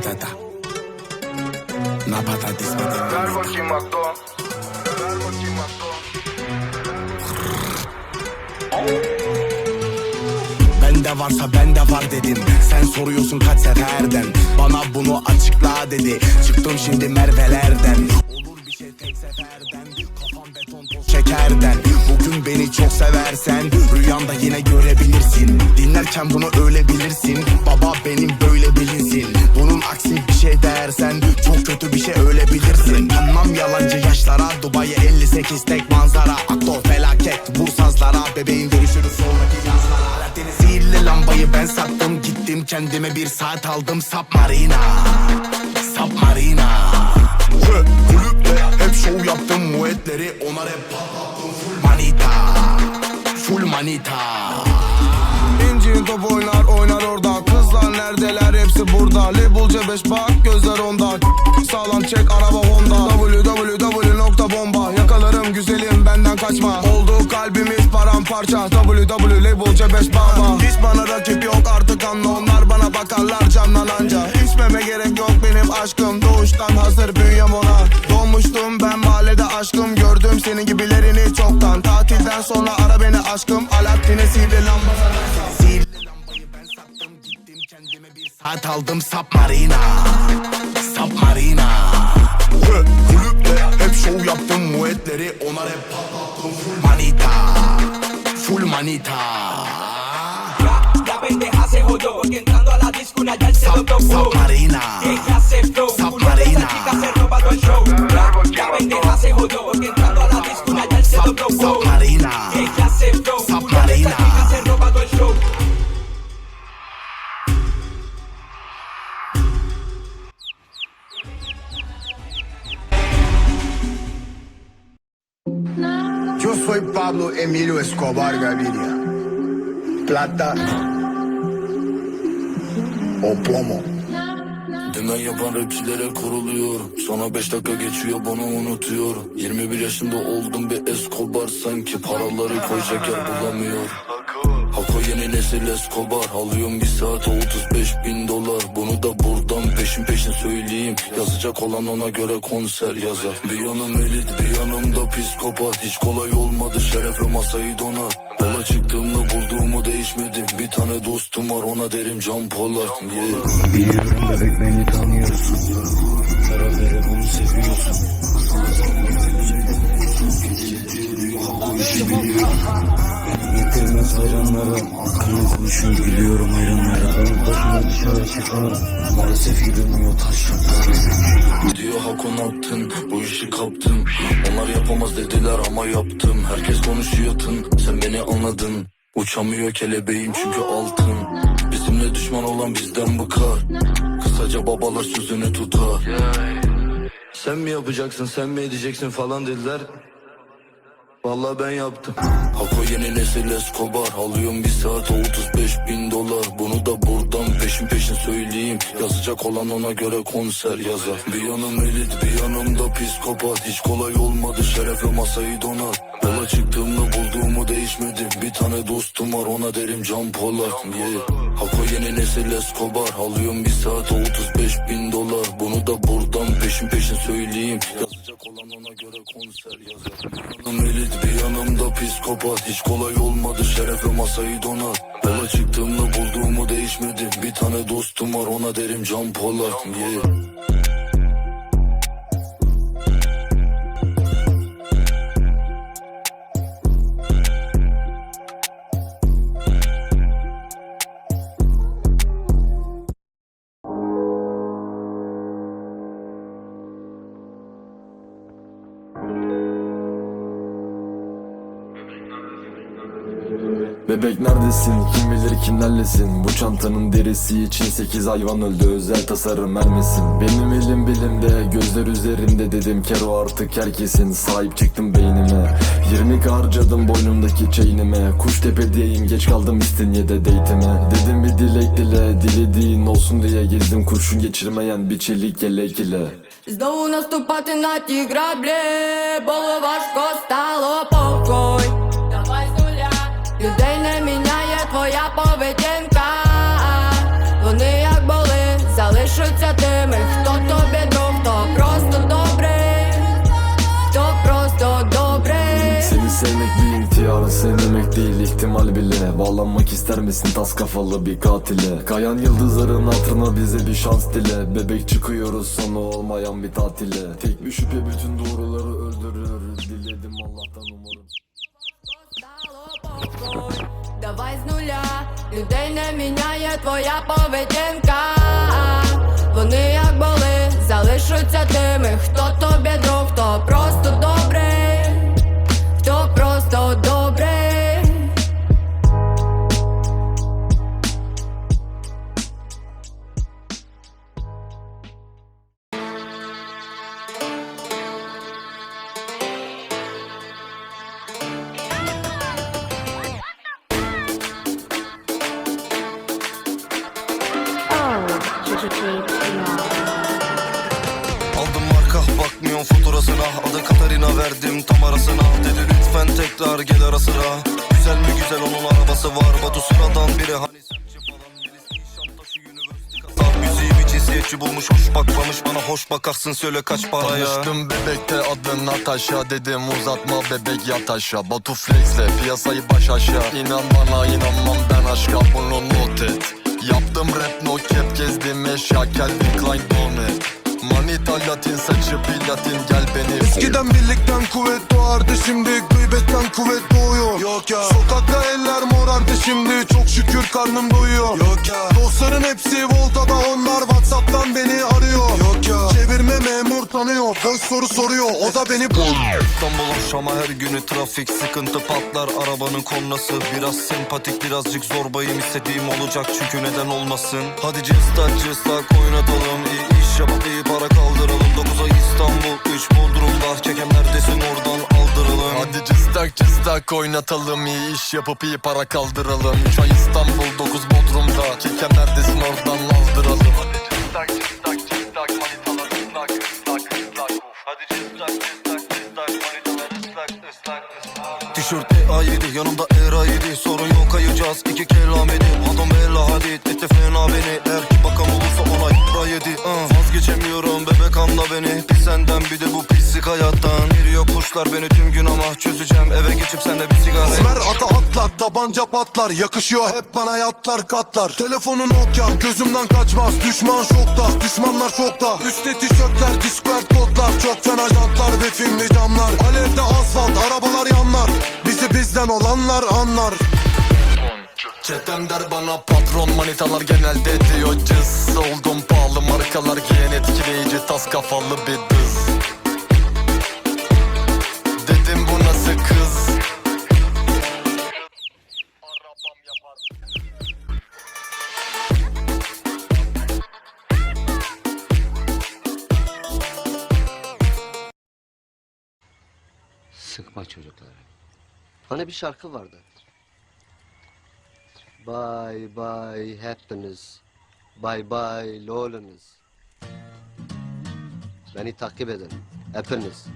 patata. Na patates mi Ver bakayım Akdo. Ver bakayım Akdo. Bende varsa bende var dedim Sen soruyorsun kaç seferden Bana bunu açıkla dedi Çıktım şimdi Merve'lerden Olur bir şey tek seferden şekerden Bugün beni çok seversen Rüyanda yine görebilirsin. Dinlerken bunu öyle bilirsin. Baba benim böyle bilinsin. Bunun aksi bir şey dersen Çok kötü bir şey öyle bilirsin Anlam yalancı yaşlara Dubai 58 tek manzara. Aktor felaket Bursazlara Bebeğim görüşürüz sonraki yazlara. Alaaddin'in sihirli lambayı ben sattım. Gittim kendime bir saat aldım. Submarina Submarina Kulüpte hep şov yaptım Muetleri ona rap patlattım Full manita. Full manita. İncin top oynar oynar orada. Kızlar neredeler? Hepsi burada. Label C5 bak gözler onda. Sağlam çek araba Honda. Www nokta bomba. Yakalarım güzelim benden kaçma. Oldu kalbimiz paramparça. Www label C5 baba. Hiç bana rakip yok artık anla. Onlar bana bakarlar camdan anca. İçmeme gerek yok benim aşkım. Doğuştan hazır bünyem ona. Doğmuştum ben mahallede aşkım. Gördüm senin gibilerini çoktan. Tatilden sonra ara beni aşkım. Alaaddin'e sihirli lamba. Sihirli lambayı ben sattım Gittim kendime bir saat aldım. Submarina. Submarina. Hı, Kulüpte hep şov yaptım Muetleri ona rap patlattım Full manita Full manita La pendeja se jodió porque entrando a la disco una ya se Sub- dobló. Submarina Ella se flow, chicas se roba todo el. La, pendeja se jodió porque entrando a la disco una ya se Sub- soy Pablo Emilio Escobar Gaviria. Plata o plomo. Dümen yapan rapçilere kuruluyorum Sonra 5 dakika geçiyor bunu unutuyorum 21 yaşında oldum bir Escobar Sanki paraları koyacak yer bulamıyorum Hako yeni nesil Escobar Alıyorum bir saate 35 bin dolar. Bunu da buradan peşin peşin söyleyeyim. Yazacak olan ona göre konser yazar. Bir yanım elit bir yanım da psikopat. Hiç kolay olmadı şerefle masayı donar. Yola çıktığımda bulduğumu değişmedi. Bir tane dostum var ona derim Can Polat. Yeah. Biliyorum bebek beni tanıyorsun Kara bunu seviyorsun Biliyorum Yetirmez hayranlara Hakkını konuşuyor biliyorum hayranlara. Ben başına dışarı çıkarım Maalesef yürümüyor taş Diyor Hakon attın bu işi kaptım Onlar yapamaz dediler ama yaptım. Herkes konuşuyor tın sen beni anladın. Uçamıyor kelebeğim çünkü altın. Bizimle düşman olan bizden bıkar Kısaca babalar sözünü tutar. Sen mi yapacaksın sen mi edeceksin falan dediler Vallahi ben yaptım Hako yeni nesil Escobar. Alıyorum bir saat 35 bin dolar. Bunu da buradan peşin peşin söyleyeyim. Yazacak olan ona göre konser yazar. Bir yanım elit bir yanım da psikopat. Hiç kolay olmadı şerefle masayı donar. Yola çıktığımda bulduğumu değişmedi. Bir tane dostum var ona derim Can Polat. Yeah. Hako yeni nesil Escobar. Alıyorum bir saat 35 bin dolar. Bunu da buradan peşin peşin söyleyeyim. Yazacak olan ona göre konser yazar. Bir yanım elit bir yanım da psikopat Hiç kolay olmadı şerefle masayı donar. Yola çıktığımda bulduğumu değişmedi. Bir tane dostum var ona derim Can Polat. Yeah. Bebek neredesin kim bilir kimlerlesin Bu çantanın derisi için 8 hayvan öldü özel tasarım mermisin Benim elim bilimde gözler üzerinde dedim kero artık herkesin Sahip çıktım beynime 20 harcadım boynumdaki chainime Kuş tepedeyim geç kaldım İstinye'de date'ime Dedim bir dilek dile dilediğin olsun diye Gezdim kurşun geçirmeyen bir çelik yelek ile Знову наступати на ті граблі, було важко, стало похуй. Давай з нуля. Людей не міняє твоя поведінка. Вони як були, залиш залишаться тими, хто тобі друг, хто просто добрий, хто просто добрий. Seni sevmek bir intihar sevmemek değil ihtimal bile Bağlanmak ister misin tas kafalı bir katile Kayan yıldızların hatırına bize bir şans dile Bebek çıkıyoruz sonu olmayan bir tatile Tek bir şüphe bütün doğruları öldürür Diledim Allah'tan umarım Людей не міняє твоя поведінка. Вони як були, залишаться тими, хто тобі друг, хто просто добрий, Aldım marka bakmıyorum faturasına. Adı Katarina verdim tam arasına. Dedi lütfen tekrar gel ara sıra. Güzel mi güzel onun arabası var. Batu sıradan biri hani cinsiyetçi bulmuş hoş bakmamış. Bana hoş bakarsın söyle kaç paraya. Tanıştım bebekte adın Natasha. Dedim uzatma bebek yat aşağı. Batu flexle piyasayı baş aşağı. İnan bana inanmam ben aşka bunu not et Yaptım rap no cap gezdim eşya Calvin Klein Manita latin saçı platin gel beni Eskiden birlikten kuvvet doğardı şimdi gıybetten kuvvet doğuyor. Yok ya. Sokakta eller morardı şimdi çok şükür karnım doyuyor. Yok ya. Dostların hepsi voltada onlar whatsapp'tan beni arıyor. Yok ya. Çevirme memur tanıyor Öz soru soruyor o da beni bul. İstanbul'un Şam'a her günü trafik sıkıntı patlar arabanın kornası. Biraz sempatik birazcık zorbayım istediğim olacak çünkü neden olmasın? Hadi cıstak cıstak oynatalım iyi iş yapıp iyi para kaldıralım 9 ay İstanbul 3 Bodrumlar çeken neredesin? Oradan aldıralım. Hadi cıstak cıstak oynatalım iyi iş yapıp iyi para kaldıralım. 3 ay İstanbul 9 Bodrum'da Çeken neredesin? Oradan aldıralım. Hadi cıstak cıstak cıstak manitalar ıslak ıslak ıslak. Hadi cıstak cıstak cıstak manitalar ıslak ıslak ıslak. Tişört E7 yanımda Era7 Sorun yok kayacağız iki kelam edin Adam bella hadid etti fena beni. Eğer ki bakan olursa ipra yedi uh. Vazgeçemiyorum bebek anla beni. Bir senden bir de bu pislik hayattan. Geliyor kuşlar beni tüm gün ama Çözeceğim. Eve geçip sen de bir sigara Smer ata atlar tabanca patlar. Yakışıyor hep bana yatlar katlar. Telefonun Nokia gözümden kaçmaz. Düşman şokta düşmanlar şokta. Üstte tişörtler discord kodlar. Çok fena jantlar ve filmli camlar. Alevde asfalt arabalar yanlar Bizi bizden olanlar anlar. Çetem der bana patron manitalar genelde diyor cız. Oldum pahalı markalar giyen etkileyici tas kafalı bir dız Dedim bu nasıl kız? Sıkma çocukları. Hani bir şarkı vardı. Bye bye happiness. Bye bye loneliness. Beni takip edin. Hepiniz.